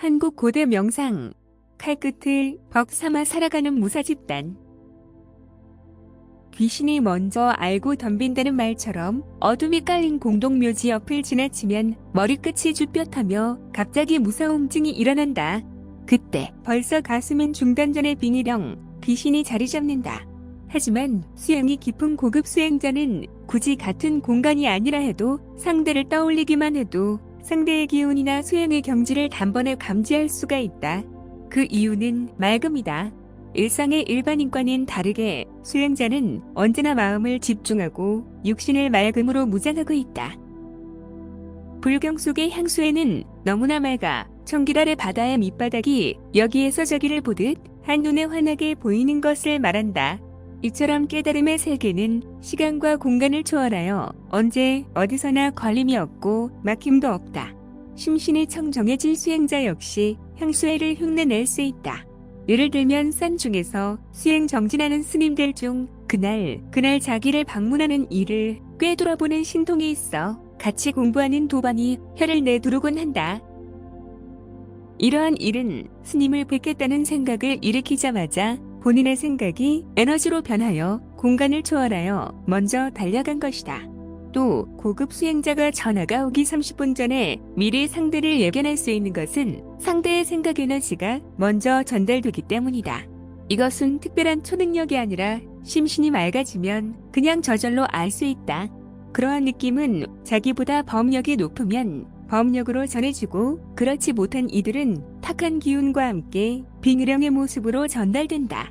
한국 고대 명상 칼끝을 벅 삼아 살아가는 무사 집단 귀신이 먼저 알고 덤빈다는 말처럼 어둠이 깔린 공동묘지 옆을 지나치면 머리끝이 쭈뼛하며 갑자기 무서움증이 일어난다. 그때 벌써 가슴은 중단전의 빙의령 귀신이 자리 잡는다. 하지만 수영이 깊은 고급 수행자는 굳이 같은 공간이 아니라 해도 상대를 떠올리기만 해도 상대의 기운이나 수행의 경지를 단번에 감지할 수가 있다. 그 이유는 맑음이다. 일상의 일반인과는 다르게 수행자는 언제나 마음을 집중하고 육신을 맑음으로 무장하고 있다. 불경 속의 향수에는 너무나 맑아 청기랄의 바다의 밑바닥이 여기에서 저기를 보듯 한눈에 환하게 보이는 것을 말한다. 이처럼 깨달음의 세계는 시간과 공간을 초월하여 언제 어디서나 걸림이 없고 막힘도 없다. 심신이 청정해질 수행자 역시 향수회를 흉내낼 수 있다. 예를 들면 산 중에서 수행 정진하는 스님들 중 그날 그날 자기를 방문하는 이를 꿰돌아보는 신통이 있어 같이 공부하는 도반이 혀를 내두르곤 한다. 이러한 일은 스님을 뵙겠다는 생각을 일으키자마자 본인의 생각이 에너지로 변하여 공간을 초월하여 먼저 달려간 것이다. 또 고급 수행자가 전화가 오기 30분 전에 미리 상대를 예견할 수 있는 것은 상대의 생각 에너지가 먼저 전달되기 때문이다. 이것은 특별한 초능력이 아니라 심신이 맑아지면 그냥 저절로 알 수 있다. 그러한 느낌은 자기보다 범력이 높으면 범력으로 전해지고 그렇지 못한 이들은 탁한 기운과 함께 빙의령의 모습으로 전달된다.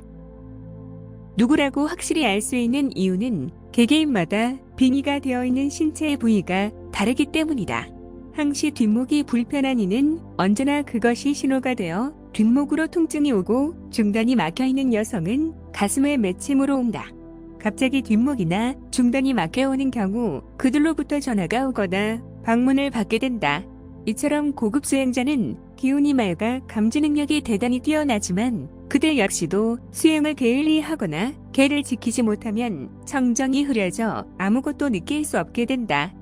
누구라고 확실히 알 수 있는 이유는 개개인마다 빙의가 되어 있는 신체의 부위가 다르기 때문이다. 항시 뒷목이 불편한 이는 언제나 그것이 신호가 되어 뒷목으로 통증이 오고 중단이 막혀 있는 여성은 가슴의 맺힘으로 온다. 갑자기 뒷목이나 중단이 막혀오는 경우 그들로부터 전화가 오거나 방문을 받게 된다. 이처럼 고급 수행자는 기운이 맑아 감지 능력이 대단히 뛰어나지만 그들 역시도 수행을 게을리 하거나 개를 지키지 못하면 청정이 흐려져 아무것도 느낄 수 없게 된다.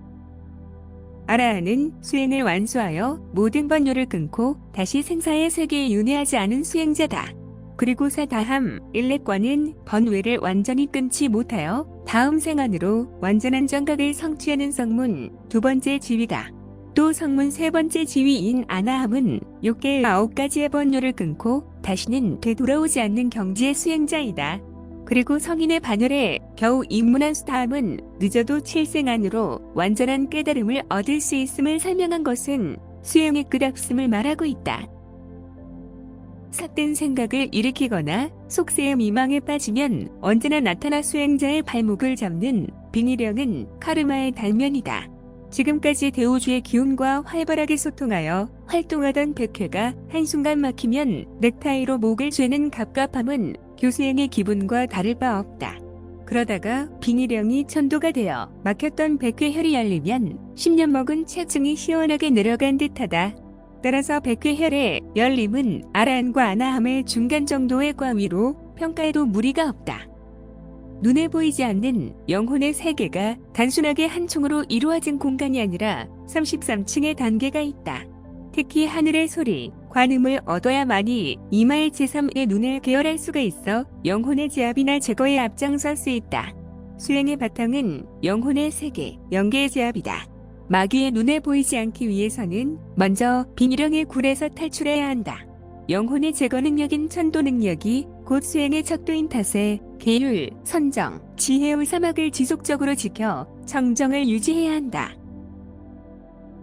아라는 수행을 완수하여 모든 번뇌를 끊고 다시 생사의 세계에 윤회하지 않은 수행자다. 그리고 사다함 일렉과는 번뇌를 완전히 끊지 못하여 다음 생안으로 완전한 정각을 성취하는 성문 두 번째 지위다. 또 성문 세 번째 지위인 아나함은 6개의 아홉 가지의 번뇌를 끊고 다시는 되돌아오지 않는 경지의 수행자이다. 그리고 성인의 반열에 겨우 입문한 수다함은 늦어도 칠생 안으로 완전한 깨달음을 얻을 수 있음을 설명한 것은 수행의 끝없음을 말하고 있다. 삿된 생각을 일으키거나 속세의 미망에 빠지면 언제나 나타나 수행자의 발목을 잡는 빙의령은 카르마의 달면이다. 지금까지 대우주의 기운과 활발하게 소통하여 활동하던 백회가 한순간 막히면 넥타이로 목을 죄는 갑갑함은 교수행의 기분과 다를 바 없다. 그러다가 빙의령이 천도가 되어 막혔던 백회 혈이 열리면 10년 먹은 체증이 시원하게 내려간 듯하다. 따라서 백회혈의 열림은 아란과 아나함의 중간 정도의 과위로 평가해도 무리가 없다. 눈에 보이지 않는 영혼의 세계가 단순하게 한 총으로 이루어진 공간이 아니라 33층의 단계가 있다. 특히 하늘의 소리, 관음을 얻어야만이 이마의 제3의 눈을 개열할 수가 있어 영혼의 제압이나 제거에 앞장설 수 있다. 수행의 바탕은 영혼의 세계, 영계의 제압이다. 마귀의 눈에 보이지 않기 위해서는 먼저 빙의령의 굴에서 탈출해야 한다. 영혼의 제거 능력인 천도 능력이 곧 수행의 척도인 탓에 계율, 선정, 지혜의 사막을 지속적으로 지켜 정정을 유지해야 한다.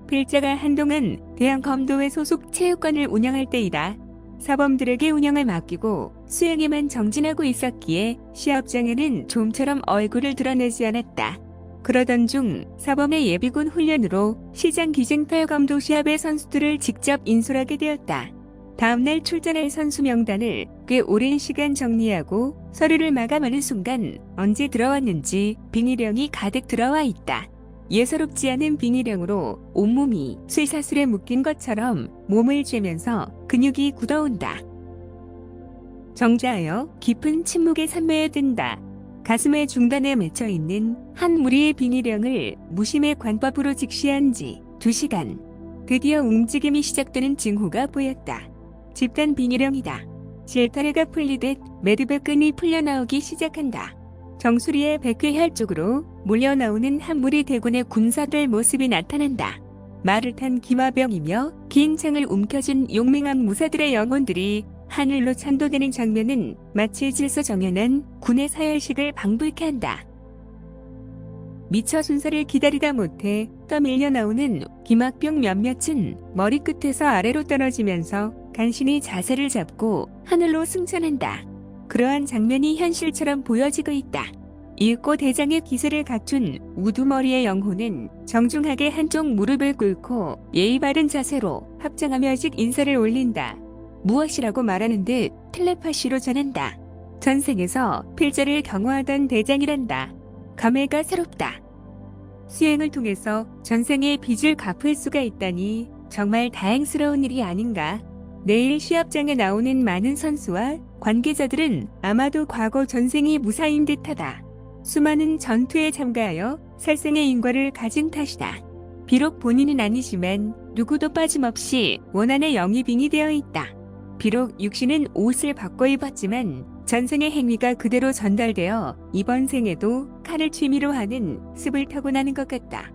필자가 한동안 대형 검도회 소속 체육관을 운영할 때이다. 사범들에게 운영을 맡기고 수행에만 정진하고 있었기에 시합장에는 좀처럼 얼굴을 드러내지 않았다. 그러던 중 사범의 예비군 훈련으로 시장 기증팔 검도 시합의 선수들을 직접 인솔하게 되었다. 다음날 출전할 선수 명단을 꽤 오랜 시간 정리하고 서류를 마감하는 순간 언제 들어왔는지 빙의령이 가득 들어와 있다. 예사롭지 않은 빙의령으로 온몸이 쇠사슬에 묶인 것처럼 몸을 쬐면서 근육이 굳어온다. 정자하여 깊은 침묵에 산매에 든다. 가슴의 중단에 맺혀 있는 한 무리의 빙의령을 무심의 관법으로 직시한 지두 시간. 드디어 움직임이 시작되는 징후가 보였다. 집단 빙의령이다. 질타래가 풀리듯 매듭의 끈이 풀려나오기 시작한다. 정수리의 백회혈 쪽으로 몰려나오는 한 무리 대군의 군사들 모습이 나타난다. 말을 탄 기마병이며 긴 창을 움켜쥔 용맹한 무사들의 영혼들이 하늘로 찬도되는 장면은 마치 질서 정연한 군의 사열식을 방불케 한다. 미처 순서를 기다리다 못해 떠밀려 나오는 기막병 몇몇은 머리끝에서 아래로 떨어지면서 간신히 자세를 잡고 하늘로 승천한다. 그러한 장면이 현실처럼 보여지고 있다. 일고 대장의 기세를 갖춘 우두머리의 영혼은 정중하게 한쪽 무릎을 꿇고 예의 바른 자세로 합장하며씩 인사를 올린다. 무엇이라고 말하는 듯 텔레파시로 전한다. 전생에서 필자를 경호하던 대장이란다. 감회가 새롭다. 수행을 통해서 전생의 빚을 갚을 수가 있다니 정말 다행스러운 일이 아닌가. 내일 시합장에 나오는 많은 선수와 관계자들은 아마도 과거 전생이 무사인 듯하다. 수많은 전투에 참가하여 살생의 인과를 가진 탓이다. 비록 본인은 아니지만 누구도 빠짐없이 원한의 영입인이 되어 있다. 비록 육신은 옷을 바꿔 입었지만 전생의 행위가 그대로 전달되어 이번 생에도 칼을 취미로 하는 습을 타고나는 것 같다.